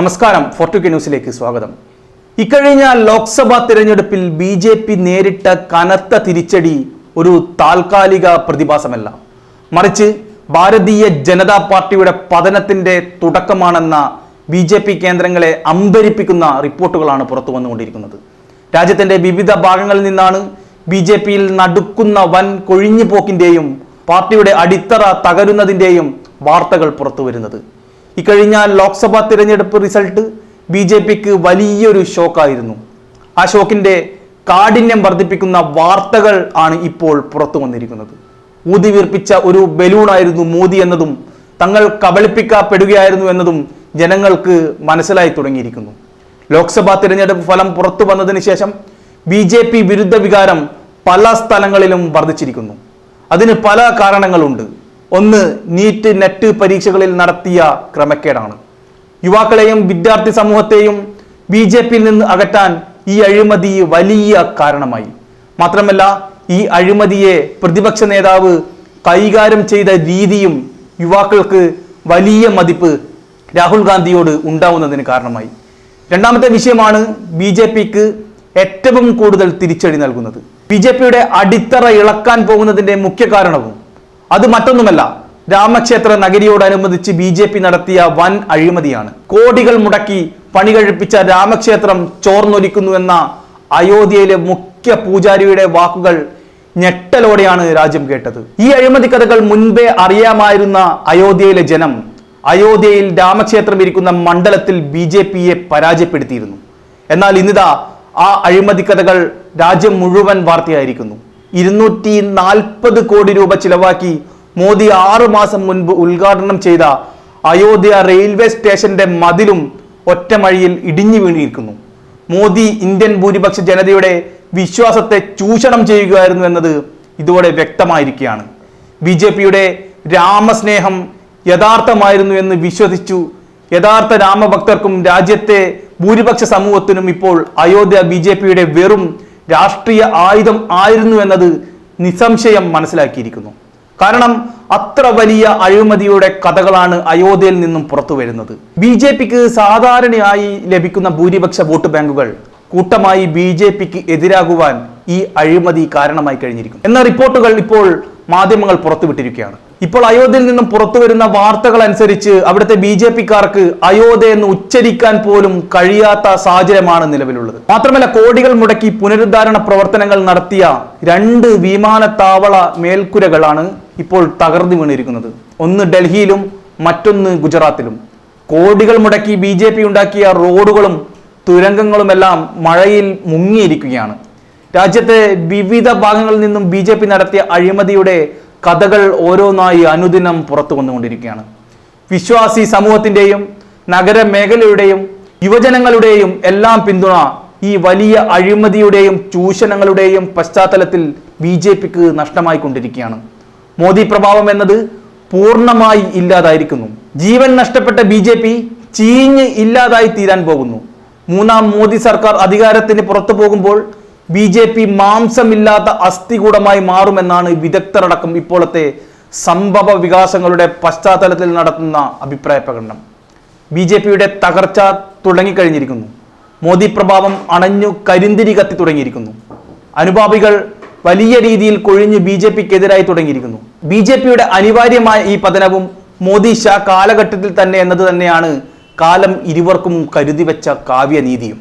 നമസ്കാരം ഫോർട്ടുക്കെ ന്യൂസിലേക്ക് സ്വാഗതം. ഇക്കഴിഞ്ഞ ലോക്സഭാ തിരഞ്ഞെടുപ്പിൽ ബി ജെ പി നേരിട്ട കനത്ത തിരിച്ചടി ഒരു താൽക്കാലിക പ്രതിഭാസമല്ല. മറിച്ച് ഭാരതീയ ജനതാ പാർട്ടിയുടെ പതനത്തിന്റെ തുടക്കമാണെന്ന ബി ജെ പി കേന്ദ്രങ്ങളെ അമ്പരിപ്പിക്കുന്ന റിപ്പോർട്ടുകളാണ് പുറത്തു വന്നുകൊണ്ടിരിക്കുന്നത്. രാജ്യത്തിന്റെ വിവിധ ഭാഗങ്ങളിൽ നിന്നാണ് ബി ജെ പിയിൽ നടുക്കുന്ന വൻ കൊഴിഞ്ഞുപോക്കിന്റെയും പാർട്ടിയുടെ അടിത്തറ തകരുന്നതിന്റെയും വാർത്തകൾ പുറത്തു വരുന്നത്. ഇക്കഴിഞ്ഞ ലോക്സഭാ തിരഞ്ഞെടുപ്പ് റിസൾട്ട് ബി ജെ പിക്ക് വലിയൊരു ഷോക്കായിരുന്നു. ആ ഷോക്കിന്റെ കാഠിന്യം വർദ്ധിപ്പിക്കുന്ന വാർത്തകൾ ആണ് ഇപ്പോൾ പുറത്തു വന്നിരിക്കുന്നത്. ഊതി വീർപ്പിച്ച ഒരു ബലൂണായിരുന്നു മോദി എന്നതും തങ്ങൾ കബളിപ്പിക്കപ്പെടുകയായിരുന്നു എന്നതും ജനങ്ങൾക്ക് മനസ്സിലായി തുടങ്ങിയിരിക്കുന്നു. ലോക്സഭാ തിരഞ്ഞെടുപ്പ് ഫലം പുറത്തു വന്നതിന് ശേഷം ബി ജെ പി വിരുദ്ധ വികാരം പല സ്ഥലങ്ങളിലും വർദ്ധിച്ചിരിക്കുന്നു. അതിന് പല കാരണങ്ങളുണ്ട്. ഒന്ന് നീറ്റ് നെറ്റ് പരീക്ഷകളിൽ നടത്തിയ ക്രമക്കേടാണ്. യുവാക്കളെയും വിദ്യാർത്ഥി സമൂഹത്തെയും ബി ജെ പിയിൽ നിന്ന് അകറ്റാൻ ഈ അഴിമതി വലിയ കാരണമായി. മാത്രമല്ല ഈ അഴിമതിയെ പ്രതിപക്ഷ നേതാവ് കൈകാര്യം ചെയ്ത രീതിയും യുവാക്കൾക്ക് വലിയ മതിപ്പ് രാഹുൽ ഗാന്ധിയോട് ഉണ്ടാവുന്നതിന് കാരണമായി. രണ്ടാമത്തെ വിഷയമാണ് ബി ജെ പിക്ക് ഏറ്റവും കൂടുതൽ തിരിച്ചടി നൽകുന്നത്. ബി ജെ പിയുടെ അടിത്തറ ഇളക്കാൻ പോകുന്നതിന്റെ മുഖ്യ കാരണവും അത് മറ്റൊന്നുമല്ല രാമക്ഷേത്ര നഗരിയോടനുബന്ധിച്ച് ബി ജെ പി നടത്തിയ വൻ അഴിമതിയാണ്. കോടികൾ മുടക്കി പണി കഴിപ്പിച്ച രാമക്ഷേത്രം ചോർന്നൊലിക്കുന്നു എന്ന അയോധ്യയിലെ മുഖ്യ പൂജാരിയുടെ വാക്കുകൾ ഞെട്ടലോടെയാണ് രാജ്യം കേട്ടത്. ഈ അഴിമതി കഥകൾ മുൻപേ അറിയാമായിരുന്ന അയോധ്യയിലെ ജനം അയോധ്യയിൽ രാമക്ഷേത്രം ഇരിക്കുന്ന മണ്ഡലത്തിൽ ബി ജെ പിയെ പരാജയപ്പെടുത്തിയിരുന്നു. എന്നാൽ ഇന്നിതാ ആ അഴിമതി കഥകൾ രാജ്യം മുഴുവൻ വാർത്തയായിരിക്കുന്നു. ഇരുന്നൂറ്റി നാൽപ്പത് കോടി രൂപ ചിലവാക്കി മോദി ആറു മാസം മുൻപ് ഉദ്ഘാടനം ചെയ്ത അയോധ്യ റെയിൽവേ സ്റ്റേഷന്റെ മതിലും ഒറ്റമഴിയിൽ ഇടിഞ്ഞു വീണിരിക്കുന്നു. മോദി ഇന്ത്യൻ ഭൂരിപക്ഷ ജനതയുടെ വിശ്വാസത്തെ ചൂഷണം ചെയ്യുകയായിരുന്നു എന്നത് ഇതോടെ വ്യക്തമായിരിക്കുകയാണ്. ബി ജെ പിയുടെ രാമസ്നേഹം യഥാർത്ഥമായിരുന്നു എന്ന് വിശ്വസിച്ചു യഥാർത്ഥ രാമഭക്തർക്കും രാജ്യത്തെ ഭൂരിപക്ഷ സമൂഹത്തിനും ഇപ്പോൾ അയോധ്യ ബി വെറും രാഷ്ട്രീയ ആയുധം ആയിരുന്നു എന്നത് നിസ്സംശയം മനസ്സിലാക്കിയിരിക്കുന്നു. കാരണം അത്ര വലിയ അഴിമതിയുടെ കഥകളാണ് അയോധ്യയിൽ നിന്നും പുറത്തു വരുന്നത്. ബി ജെ പിക്ക് സാധാരണയായി ലഭിക്കുന്ന ഭൂരിപക്ഷ വോട്ട് ബാങ്കുകൾ കൂട്ടമായി ബി ജെ പിക്ക് എതിരാകുവാൻ ഈ അഴിമതി കാരണമായി കഴിഞ്ഞിരിക്കുന്നു. എന്ന റിപ്പോർട്ടുകൾ ഇപ്പോൾ മാധ്യമങ്ങൾ പുറത്തുവിട്ടിരിക്കുകയാണ്. ഇപ്പോൾ അയോധ്യയിൽ നിന്നും പുറത്തു വരുന്ന വാർത്തകൾ അനുസരിച്ച് അവിടുത്തെ ബി ജെ പിക്കാർക്ക് അയോധ്യ എന്ന് ഉച്ചരിക്കാൻ പോലും കഴിയാത്ത സാഹചര്യമാണ് നിലവിലുള്ളത്. മാത്രമല്ല കോടികൾ മുടക്കി പുനരുദ്ധാരണ പ്രവർത്തനങ്ങൾ നടത്തിയ രണ്ട് വിമാനത്താവള മേൽക്കുരകളാണ് ഇപ്പോൾ തകർന്നു വീണിരിക്കുന്നത്. ഒന്ന് ഡൽഹിയിലും മറ്റൊന്ന് ഗുജറാത്തിലും. കോടികൾ മുടക്കി ബി ജെ പി ഉണ്ടാക്കിയ റോഡുകളും തുരങ്കങ്ങളുമെല്ലാം മഴയിൽ മുങ്ങിയിരിക്കുകയാണ്. രാജ്യത്തെ വിവിധ ഭാഗങ്ങളിൽ നിന്നും ബി ജെ പി നടത്തിയ അഴിമതിയുടെ കഥകൾ ഓരോന്നായി അനുദിനം പുറത്തു വന്നുകൊണ്ടിരിക്കുകയാണ്. വിശ്വാസി സമൂഹത്തിന്റെയും നഗരമേഖലയുടെയും യുവജനങ്ങളുടെയും എല്ലാം പിന്തുണ ഈ വലിയ അഴിമതിയുടെയും ചൂഷണങ്ങളുടെയും പശ്ചാത്തലത്തിൽ ബി ജെ പിക്ക് നഷ്ടമായിക്കൊണ്ടിരിക്കുകയാണ്. മോദി പ്രഭാവം എന്നത് പൂർണമായി ഇല്ലാതായിരിക്കുന്നു. ജീവൻ നഷ്ടപ്പെട്ട ബി ജെ പി ചീഞ്ഞ് ഇല്ലാതായി തീരാൻ പോകുന്നു. മൂന്നാം മോദി സർക്കാർ അധികാരത്തിന് പുറത്തു പോകുമ്പോൾ ബി ജെ പി മാംസമില്ലാത്ത അസ്ഥികൂടമായി മാറുമെന്നാണ് വിദഗ്ധരടക്കം ഇപ്പോഴത്തെ സംഭവ വികാസങ്ങളുടെ പശ്ചാത്തലത്തിൽ നടത്തുന്ന അഭിപ്രായ പ്രകടനം. ബി ജെ പിയുടെ തകർച്ച തുടങ്ങിക്കഴിഞ്ഞിരിക്കുന്നു. മോദി പ്രഭാവം അണഞ്ഞു കരിന്തിരി കത്തി തുടങ്ങിയിരിക്കുന്നു. അനുഭാവികൾ വലിയ രീതിയിൽ കൊഴിഞ്ഞ് ബി ജെ പിക്കെതിരായി തുടങ്ങിയിരിക്കുന്നു. ബി ജെ പിയുടെ അനിവാര്യമായ ഈ പതനവും മോദി ഷാ കാലഘട്ടത്തിൽ തന്നെ എന്നത് തന്നെയാണ് കാലം ഇരുവർക്കും കരുതി വെച്ച കാവ്യനീതിയും.